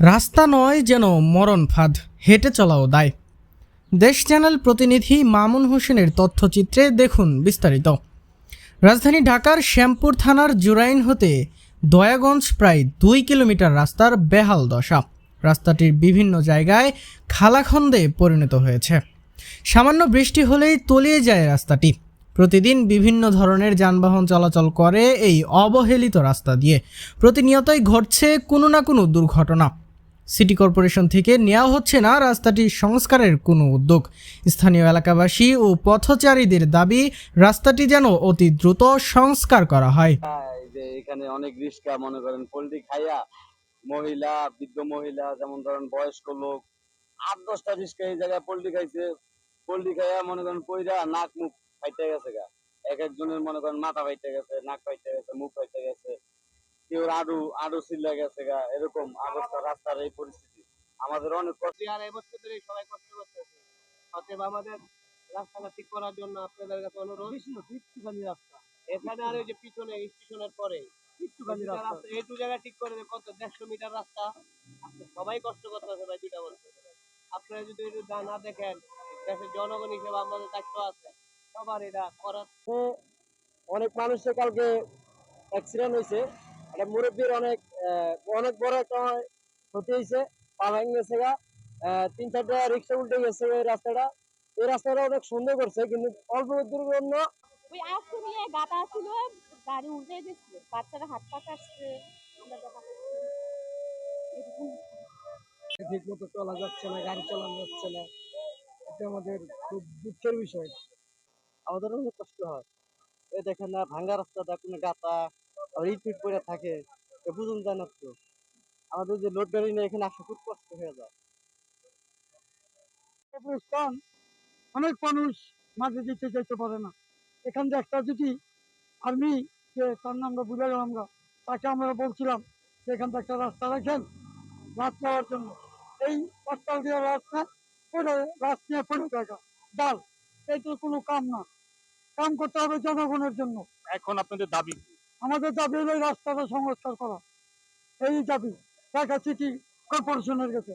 রাস্তা নয় যেন মরণ ফাঁদ, হেঁটে চলাও দায়। দেশ চ্যানেল প্রতিনিধি মামুন হোসেনের তথ্যচিত্রে দেখুন বিস্তারিত। রাজধানী ঢাকার শ্যামপুর থানার জুরাইন হতে দয়াগঞ্জ প্রায় দুই কিলোমিটার রাস্তার বেহাল দশা। রাস্তাটির বিভিন্ন জায়গায় খালাখন্দে পরিণত হয়েছে। সামান্য বৃষ্টি হলেই তলিয়ে যায় রাস্তাটি। প্রতিদিন বিভিন্ন ধরনের যানবাহন চলাচল করে এই অবহেলিত রাস্তা দিয়ে। প্রতিনিয়তই ঘটছে কোনো না কোনো দুর্ঘটনা। সিটি কর্পোরেশন থেকে নেওয়া হচ্ছে না রাস্তাটির সংস্কারের কোনো উদ্যোগ। স্থানীয় এলাকাবাসী ও পথচারীদের দাবি, রাস্তাটি যেন অতি দ্রুত সংস্কার করা হয়। যে এখানে অনেক রিস্কা, মনে করেন পোল্ট্রি খাইয়া মহিলা, বৃদ্ধ মহিলা, যেমন ধরেন বয়স্ক লোক, আট দশটা রিস্কা এই জায়গায় পোল্ট্রি খাইছে। পোল্ট্রি খাইয়া মনে করেন পইরা নাক মুখ ফাইটে গেছে গা। এক একজনের মনে করেন মাথা ফাইটে গেছে, নাক ফাইটে গেছে, মুখ ফাইটে গেছে। কেউ আডু আডু সিল্লা গেছে গা এরকম অবস্থা রাস্তার এই পরিস্থিতি। আমাদের অনেক কষ্ট। আর এবছর ধরে সবাই কষ্ট করতেছে। অতএব আমাদের রাস্তাটা ঠিক করার জন্য আপনাদের কাছে অনুরোধ। একটুখানি রাস্তা। এখানে আর ওই যে পিছনে স্টেশনের পরে। একটুখানি রাস্তা। এইটু জায়গা ঠিক করে কত দেড়শো মিটার রাস্তা? আপনি সবাই কষ্ট করতেছে ভাই দুইটা বছর আপনারা যদি একটু না- না দেখেন দেশের জনগণ হিসেবে আমাদের দায়িত্ব আছে। সবার এটা করার। অনেক মানুষের কালকে অ্যাক্সিডেন্ট হয়েছে। মুরব্বীর অনেক অনেক বড় একটা ক্ষতি হয়েছে। পা ভেঙে গেছে গা। তিন চারটা রিক্সা উল্টে গেছে এই রাস্তাটা। এই রাস্তাটা অনেক সুন্দর করছে কিন্তু অল্প দূর জন্য ওই আসতে নিয়ে গাটা ছিল গাড়ি উল্টে গেছিল বাচ্চারা হাত পা কাটছে। আমরা দেখা করছি। এরকম ঠিক মতো চলা যাচ্ছে না গাড়ি চালানো যাচ্ছে না। এটা আমাদের খুব দুঃখের বিষয়। আমাদের অনেক কষ্ট হয়। এই দেখেন না ভাঙ্গা রাস্তাটা কোনো গাতা। আর ইট পিট পড়ে থাকে, এ বুঝুন না তো। আমাদের যে লোড নিয়ে এখানে আসা খুব কষ্ট হয়ে যায়। অনেক মানুষ মাঝে দিতে চাইতে পারে না। এখান থেকে একটা যদি আর্মি যে তার নামটা বুঝে গেলাম আমরা তাকে আমরা বলছিলাম যে এখান থেকে একটা রাস্তা রাখেন, রাত যাওয়ার জন্য। এই পাঁচটাল দিয়ে রাস্তা পড়ে রাস্তা নিয়ে পড়ে থাকা। ডাল এই তো কোনো কাম না। কাম করতে হবে জনগণের জন্য। এখন আপনাদের দাবি? আমাদের দাবি হলো রাস্তাটা সংস্কার করা। এই দাবি ঢাকা সিটি কর্পোরেশনের কাছে।